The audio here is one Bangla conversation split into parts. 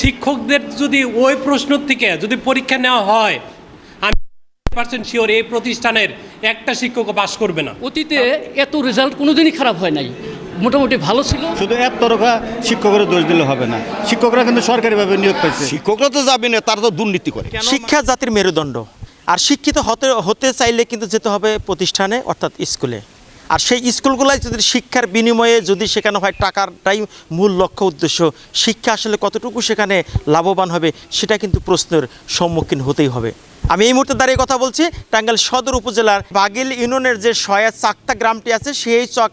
শিক্ষকদের যদি ওই প্রশ্ন থেকে যদি পরীক্ষা নেওয়া হয় আমি পার্সেন্ট শিওর এই প্রতিষ্ঠানের একটা শিক্ষকও পাশ করবে না। অতীতে এত রেজাল্ট কোনোদিনই খারাপ হয় নাই। মোটামুটি ভালো ছিল। শুধু এক তরফা শিক্ষকের দোষ দিলে হবে না। শিক্ষকরা কিন্তু সরকারিভাবে নিয়োগ পাইছে শিক্ষকরা তো যাবে না তারা তো দুর্নীতি করে। শিক্ষা জাতির মেরুদণ্ড। আর শিক্ষিত হতে হতে চাইলে কিন্তু যেতে হবে প্রতিষ্ঠানে অর্থাৎ স্কুলে। আর সেই স্কুলগুলোয় যদি শিক্ষার বিনিময়ে যদি সেখানে হয় টাকারটাই মূল লক্ষ্য উদ্দেশ্য, শিক্ষা আসলে কতটুকু সেখানে লাভবান হবে সেটা কিন্তু প্রশ্নের সম্মুখীন হতেই হবে। আমি এই মুহূর্তে দাঁড়িয়ে কথা বলছি টাঙ্গাইল সদর উপজেলার বাগিল ইউনিয়নের যে সয়া চাক্তা গ্রামটি আছে, সেই চক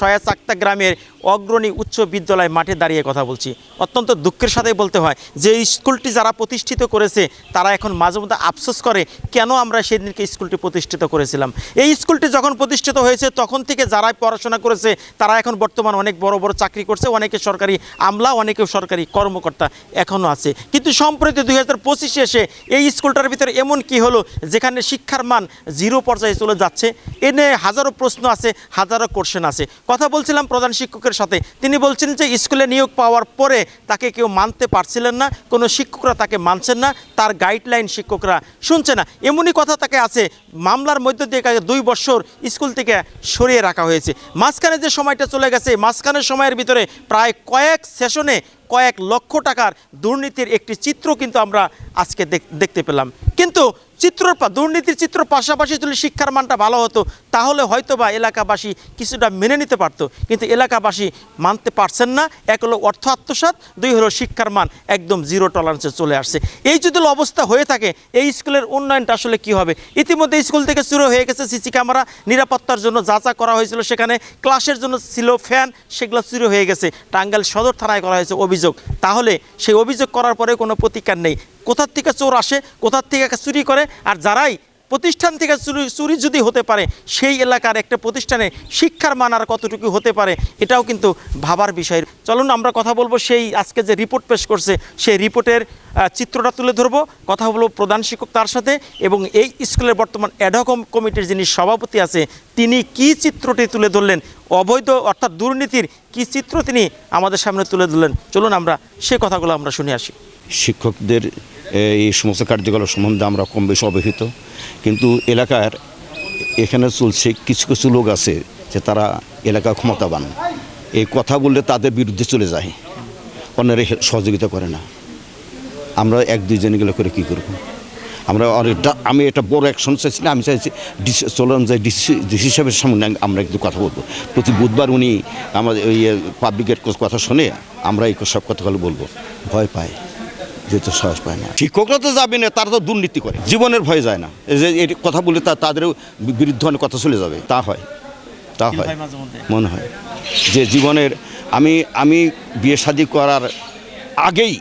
সয়া চাক্তা গ্রামের অগ্রণী উচ্চ বিদ্যালয় মাঠে দাঁড়িয়ে কথা বলছি। অত্যন্ত দুঃখের সাথে বলতে হয় যে স্কুলটি যারা প্রতিষ্ঠিত করেছে, তারা এখন মাঝে মধ্যে আফসোস করে, কেন আমরা সেদিনকে স্কুলটি প্রতিষ্ঠিত করেছিলাম? এই স্কুলটি যখন প্রতিষ্ঠিত হয়েছে, তখন থেকে যারা পড়াশোনা করেছে, তারা এখন বর্তমান অনেক বড় বড় চাকরি করছে, অনেকে সরকারি আমলা অনেকে সরকারি কর্মকর্তা এখনও আছে। কিন্তু সম্প্রতি দুই হাজার এসে এই স্কুলটার ভিতরে এমন কি হলো যেখানে শিক্ষার মান জিরো পর্যায়ে চলে যাচ্ছে? এ নিয়ে হাজারো প্রশ্ন আছে, হাজারো কোশ্চেন আছে। কথা বলছিলাম প্রধান শিক্ষকের সাথে। তিনি বলছেন যে স্কুলে নিয়োগ পাওয়ার পরে তাকে কেউ মানতে পারছিলেন না, কোনো শিক্ষকরা তাকে মানছেন না, তার গাইডলাইন শিক্ষকরা শুনছে না। এমনই কথা তাকে আছে, মামলার মধ্য দিয়ে দুই বছর স্কুল থেকে সরিয়ে রাখা হয়েছে। মাঝখানে যে সময়টা চলে গেছে, মাঝখানের সময়ের ভিতরে প্রায় কয়েক সেশনে কয়েক লক্ষ টাকার দুর্নীতির একটি চিত্র কিন্তু আমরা আজকে দেখ- দেখতে পেলাম। কিন্তু চিত্রর পা- দুর্নীতির চিত্র পাশাপাশি যদি শিক্ষার মানটা ভালো হতো, তাহলে হয়তো বা এলাকাবাসী কিছুটা মেনে নিতে পারতো। কিন্তু এলাকাবাসী মানতে পারছেন না। এক হলো অর্থ আত্মসাৎ, দুই হলো শিক্ষার মান একদম জিরো টলারেন্সে চলে আসছে। এই যদি অবস্থা হয়ে থাকে, এই স্কুলের উন্নয়নটা আসলে কি হবে? ইতিমধ্যে স্কুল থেকে শুরু হয়ে গেছে সিসি ক্যামেরা, নিরাপত্তার জন্য যা যা করা হয়েছিল সেখানে, ক্লাসের জন্য ছিল ফ্যান, সেগুলো শুরু হয়ে গেছে। টাঙ্গাইল সদর থানায় করা হয়েছে অভিযোগ। তাহলে সেই অভিযোগ করার পরে কোনো প্রতিকার নেই। কোথার থেকে চোর আসে, কোথার থেকে চুরি করে আর যারাই প্রতিষ্ঠান থেকে চুরি চুরি যদি হতে পারে, সেই এলাকার একটা প্রতিষ্ঠানে শিক্ষার মান আর কতটুকু হতে পারে, এটাও কিন্তু ভাবার বিষয়। চলুন আমরা কথা বলব সেই আজকে যে রিপোর্ট পেশ করছে, সেই রিপোর্টের চিত্রটা তুলে ধরবো। কথা বলব প্রধান শিক্ষক তার সাথে এবং এই স্কুলের বর্তমান অ্যাডহকম কমিটির যিনি সভাপতি আছে, তিনি কি চিত্রটি তুলে ধরলেন? অবৈধ অর্থাৎ দুর্নীতির কি চিত্র তিনি আমাদের সামনে তুলে ধরলেন? চলুন আমরা সে কথাগুলো আমরা শুনে আসি। শিক্ষকদের এই সমস্ত কার্যকলাপ সম্বন্ধে আমরা কম বেশি অবহিত। কিন্তু এলাকার এখানে চলছে কিছু কিছু লোক আছে যে তারা এলাকা ক্ষমতাবান। এই কথা বললে তাদের বিরুদ্ধে চলে যায়। অন্যরা সহযোগিতা করে না। আমরা এক দুইজন এগুলো করে কী করব? আমরা অনেকটা আমি এটা বড় অ্যাকশন চাইছি না, আমি চাইছি ডিসি চললাম যে ডিসি ডিসি সাহেবের সামনে আমরা একটু কথা বলব। প্রতি বুধবার উনি আমাদের ওই পাবলিকের কথা শুনে আমরা এই সব কথাগুলো বলব। ভয় পায়। যেহেতু সাহস পায় না। শিক্ষকরা তো যাবে না তারা তো দুর্নীতি করে। জীবনের ভয় যায় না। এই যে এই কথা বলে তা তাদের বিরুদ্ধে অনেক কথা চলে যাবে। তা হয়। তা হয়। মনে হয়। যে জীবনের আমি আমি বিয়ে শাদী করার আগেই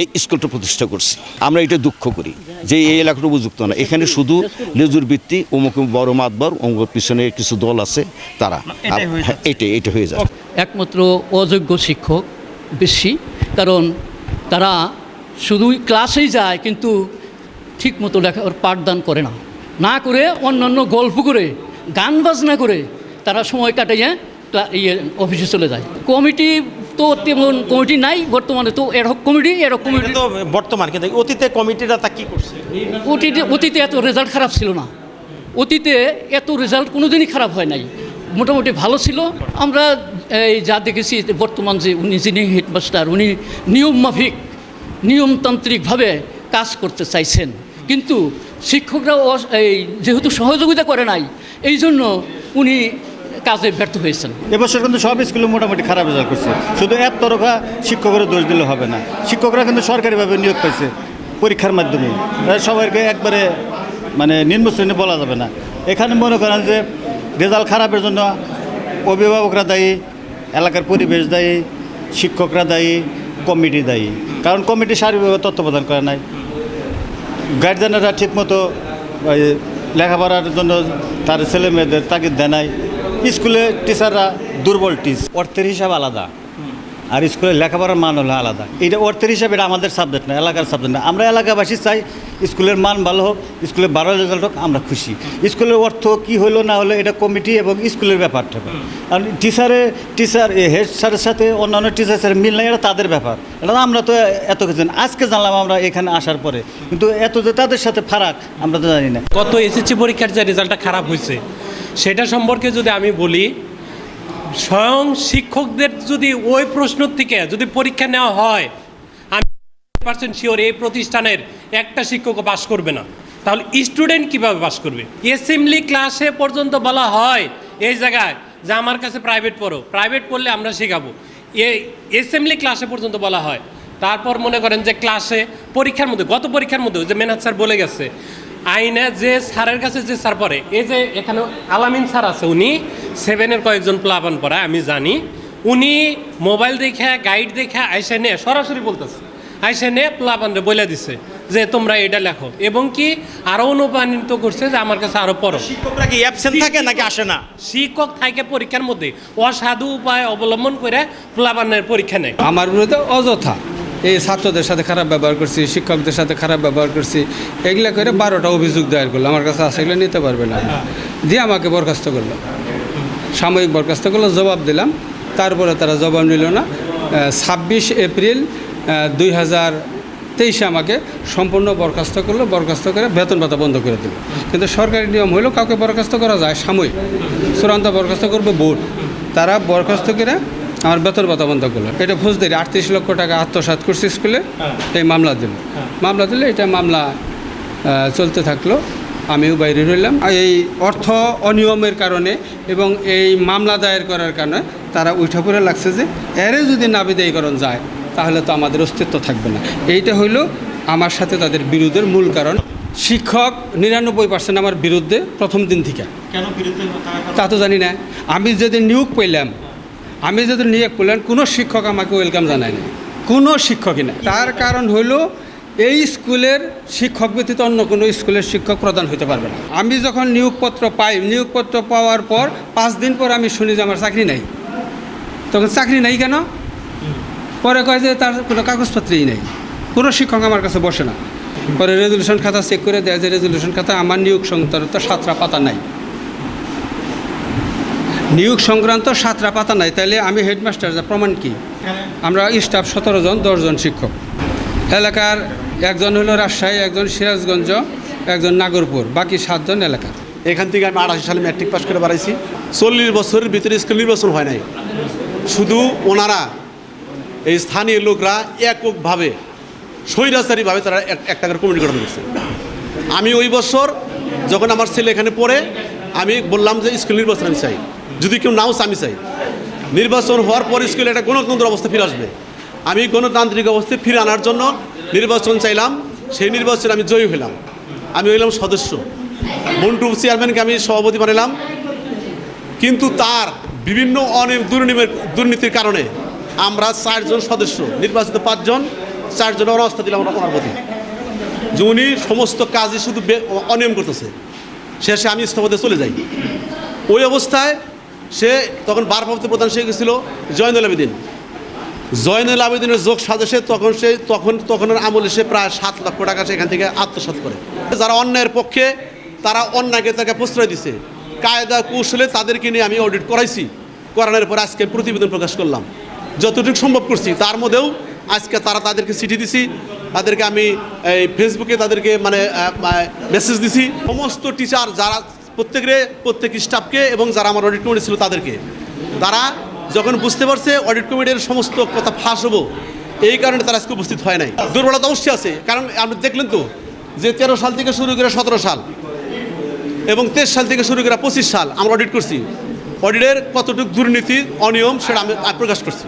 এই স্কুলটা প্রতিষ্ঠা করছি। আমরা এটা দুঃখ করি যে এই এলাকাটা উপযুক্ত না। এখানে শুধু লেজুর ভিত্তি অমুক বড় মাতবার অমুক পিছনে কিছু দল আছে তারা। হয়ে হ্যাঁ, এটা হয়ে যায় একমাত্র অযোগ্য শিক্ষক বেশি কারণ তারা শুধুই ক্লাসেই যায় কিন্তু ঠিকমতো লেখা ওর পাঠদান করে না। না করে অন্যান্য গল্প করে গান বাজনা করে তারা সময় কাটিয়ে ইয়ে অফিসে চলে যায়। কমিটি তো তেমন কমিটি নাই বর্তমানে তো এরক কমিটি এরক কমিটি তো বর্তমান কিন্তু অতীতে কমিটিরা তা কী করছে? অতীতে অতীতে এত রেজাল্ট খারাপ ছিল না। অতীতে এত রেজাল্ট কোনোদিনই খারাপ হয় নাই। মোটামুটি ভালো ছিল। আমরা এই যা দেখেছি বর্তমান যে উনি যিনি হেডমাস্টার উনি নিয়ম মাফিক নিয়মতান্ত্রিকভাবে কাজ করতে চাইছেন। কিন্তু শিক্ষকরা অস- এই যেহেতু সহযোগিতা করে নাই, এই জন্য উনি কাজে ব্যর্থ হয়েছেন। এবছর কিন্তু সব স্কুলে মোটামুটি খারাপ রেজাল্ট করছে। শুধু এক তরফা শিক্ষকের দোষ দিলে হবে না। শিক্ষকরা কিন্তু সরকারিভাবে নিয়োগ পাইছে পরীক্ষার মাধ্যমে। সবাইকে একবারে মানে নিম্ন শ্রেণি বলা যাবে না। এখানে মনে করেন যে রেজাল্ট খারাপের জন্য অভিভাবকরা দায়ী, এলাকার পরিবেশ দায়ী, শিক্ষকরা দায়ী, কমিটি দায়ী। কারণ কমিটি সার্বিকভাবে তত্ত্বাবধান করে নাই। গার্জেনেরা ঠিকমতো লেখাপড়ার জন্য তার ছেলে মেয়েদের তাগিদ দেয় নাই। স্কুলে টিচাররা দুর্বল টিচ অর্থের হিসাব আলাদা। আর স্কুলের লেখাপড়ার মান হলো আলাদা। এটা অর্থের হিসাবে এটা আমাদের সাবজেক্ট না, এলাকার সাবজেক্ট না। আমরা এলাকাবাসী চাই স্কুলের মান ভালো হোক, স্কুলের ভালো রেজাল্ট হোক, আমরা খুশি। স্কুলের অর্থ কি হলো না হলো এটা কমিটি এবং স্কুলের ব্যাপারটা আর টিচারে টিচার হেড স্যারের সাথে অন্যান্য টিচারের মিল নাই, এটা তাদের ব্যাপার। এটা আমরা তো এত কিছু। আজকে জানলাম আমরা এখানে আসার পরে। কিন্তু এত যে তাদের সাথে ফারাক, আমরা তো জানি না। গত এসএসসি পরীক্ষার যে রেজাল্টটা খারাপ হয়েছে, সেটা সম্পর্কে যদি আমি বলি স্বয়ং শিক্ষকদের যদি ওই প্রশ্ন থেকে যদি পরীক্ষা নেওয়া হয়, আমি পার্সেন্ট শিওর এই প্রতিষ্ঠানের একটা শিক্ষকও পাশ করবে না। তাহলে স্টুডেন্ট কীভাবে পাশ করবে? অ্যাসেম্বলি ক্লাসে পর্যন্ত বলা হয় এই জায়গায় যে আমার কাছে প্রাইভেট পড়ো। প্রাইভেট পড়লে আমরা শেখাবো। এই অ্যাসেম্বলি ক্লাসে পর্যন্ত বলা হয়। তারপর মনে করেন যে ক্লাসে পরীক্ষার মধ্যে, গত পরীক্ষার মধ্যে যে মেনহাজ স্যার বলে গেছে, আইনে যে স্যারের কাছে যে স্যার পড়ে, এই যে এখানে আলামিন স্যার আছে উনি সেভেনের কয়েকজন প্লাবান পড়া আমি জানি। উনি মোবাইল দেখে গাইড দেখে আইসে নিয়ে সরাসরি বলতেছে। আইসে নিয়ে প্লাবানরে বলে দিছে যে তোমরা এটা লেখো। এবং কি আরও অনুপ্রাণিত করছে যে আমার কাছে আরও পড়ো। শিক্ষকরা কি অ্যাবসেন্ট থাকে নাকি আসে না? শিক্ষক থাকে পরীক্ষার মধ্যে। অসাধু উপায় অবলম্বন করে প্লাবানের পরীক্ষা নেয়। আমার বিরুদ্ধে অযথা। এই ছাত্রদের সাথে খারাপ ব্যবহার করছি শিক্ষকদের সাথে খারাপ ব্যবহার করছি এগুলা করে বারোটা অভিযোগ দায়ের করল। আমার কাছে আছে এগুলো নিতে পারবে না। দিয়ে আমাকে বরখাস্ত করল। সাময়িক বরখাস্ত করল জবাব দিলাম। তারপরে তারা জবাব নিল না। ছাব্বিশ এপ্রিল দুই হাজার তেইশে আমাকে সম্পূর্ণ বরখাস্ত করল বরখাস্ত করে বেতন ভাতা বন্ধ করে দিল। কিন্তু সরকারি নিয়ম হলো কাউকে বরখাস্ত করা যায় সাময়িক। চূড়ান্ত বরখাস্ত করবে বোর্ড। তারা বরখাস্ত করে আমার বেতন ভাতা বন্ধ করল। এটা ফৌজদারি আটত্রিশ লক্ষ টাকা আত্মসাৎ করছে স্কুলে। এই মামলা দিল। মামলা দিলে এটা মামলা চলতে থাকল। আমিও বাইরে রইলাম। আর এই অর্থ অনিয়মের কারণে এবং এই মামলা দায়ের করার কারণে তারা উঠা পড়ে লাগছে যে এরে যদি না বিদায়ীকরণ যায় তাহলে তো আমাদের অস্তিত্ব থাকবে না। এইটা হইল আমার সাথে তাদের বিরোধের মূল কারণ। শিক্ষক নিরানব্বই পার্সেন্ট আমার বিরুদ্ধে প্রথম দিন থেকে। কেন বিরুদ্ধে তা তো জানি না। আমি যদি নিয়োগ পেলাম আমি যদি নিয়োগ পেলাম কোনো শিক্ষক আমাকে ওয়েলকাম জানায় না কোনো শিক্ষকই না তার কারণ হইল এই স্কুলের শিক্ষক ব্যতীত অন্য কোনো স্কুলের শিক্ষক প্রদান হতে পারবে না। আমি যখন নিয়োগপত্র পাই নিয়োগপত্র পাওয়ার পর পাঁচ দিন পর আমি শুনি যে আমার চাকরি নাই। তখন চাকরি নাই কেন? পরে কয় যে তার কোনো কাগজপত্রই নেই। কোনো শিক্ষক আমার কাছে বসে না। পরে রেজলিউশন খাতা চেক করে দেয় যে রেজলিউশন খাতা আমার নিয়োগ সংক্রান্ত সাতটা পাতা নাই। নিয়োগ সংক্রান্ত সাতটা পাতা নাই। তাহলে আমি হেডমাস্টার প্রমাণ কি? আমরা স্টাফ সতেরো জন দশজন শিক্ষক। এলাকার একজন হলো রাজশাহী, একজন সিরাজগঞ্জ, একজন নাগরপুর, বাকি সাতজন এলাকা। এখান থেকে আমি আটাশি সালে ম্যাট্রিক পাস করে বাড়াইছি। চল্লিশ বছরের ভিতরে স্কুল নির্বাচন হয় নাই। শুধু ওনারা, এই স্থানীয় লোকরা এককভাবে, স্বৈরাচারীভাবে তারা এক- একটা করে কমিটি গঠন করছে। আমি ওই বছর যখন আমার ছেলে এখানে পড়ে, আমি বললাম যে স্কুল নির্বাচন আমি চাই। যদি কেউ নাও আমি চাই। নির্বাচন হওয়ার পর স্কুলে একটা গণতন্ত্র অবস্থা ফিরে আসবে। আমি গণতান্ত্রিক অবস্থায় ফিরে আনার জন্য নির্বাচন চাইলাম, সেই নির্বাচনে আমি জয়ী হলাম আমি হইলাম সদস্য। মন্টু চেয়ারম্যানকে আমি সভাপতি বানালাম কিন্তু তার বিভিন্ন অনেক দুর্নীতির দুর্নীতির কারণে আমরা চারজন সদস্য, নির্বাচিত পাঁচজন, চারজন অনাস্থা দিলাম ওনার প্রতি যে সমস্ত কাজই শুধু অনিয়ম করতেছে। শেষে আমি ইস্তফাতে চলে যাই। ওই অবস্থায় সে তখন ভারপ্রাপ্ত প্রধান সে গেছিল জয়নুল আবেদিন। জয়নুল আবেদিনের যোগ সাজেশে তখন সে, তখন, তখনের আমলে সে প্রায় সাত লক্ষ টাকা সেখান থেকে আত্মসাৎ করে। যারা অন্যায়ের পক্ষে, তারা অন্যায়কে তাকে প্রশ্রয় দিছে। কায়দা কৌশলে তাদেরকে নিয়ে আমি অডিট করাইছি। করানোর পর আজকে প্রতিবেদন প্রকাশ করলাম। যতটুকু সম্ভব করছি, তার মধ্যেও আজকে তারা তাদেরকে চিঠি দিছি, তাদেরকে আমি, এই ফেসবুকে তাদেরকে মানে মেসেজ দিছি। সমস্ত টিচার যারা, প্রত্যেকের, প্রত্যেক স্টাফকে এবং যারা আমার অডিট কমিটি ছিল তাদেরকে, তারা যখন বুঝতে পারছে অডিট কমিটির সমস্ত কথা ফাঁস হব, এই কারণে তারা আজকে উপস্থিত হয় নাই। দুর্বলতা অবশ্যই আছে, কারণ আপনি দেখলেন তো যে তেরো সাল থেকে শুরু করে সতেরো সাল এবং তেইশ সাল থেকে শুরু করে পঁচিশ সাল আমরা অডিট করছি। অডিটের কতটুকু দুর্নীতি, অনিয়ম, সেটা আমি প্রকাশ করছি।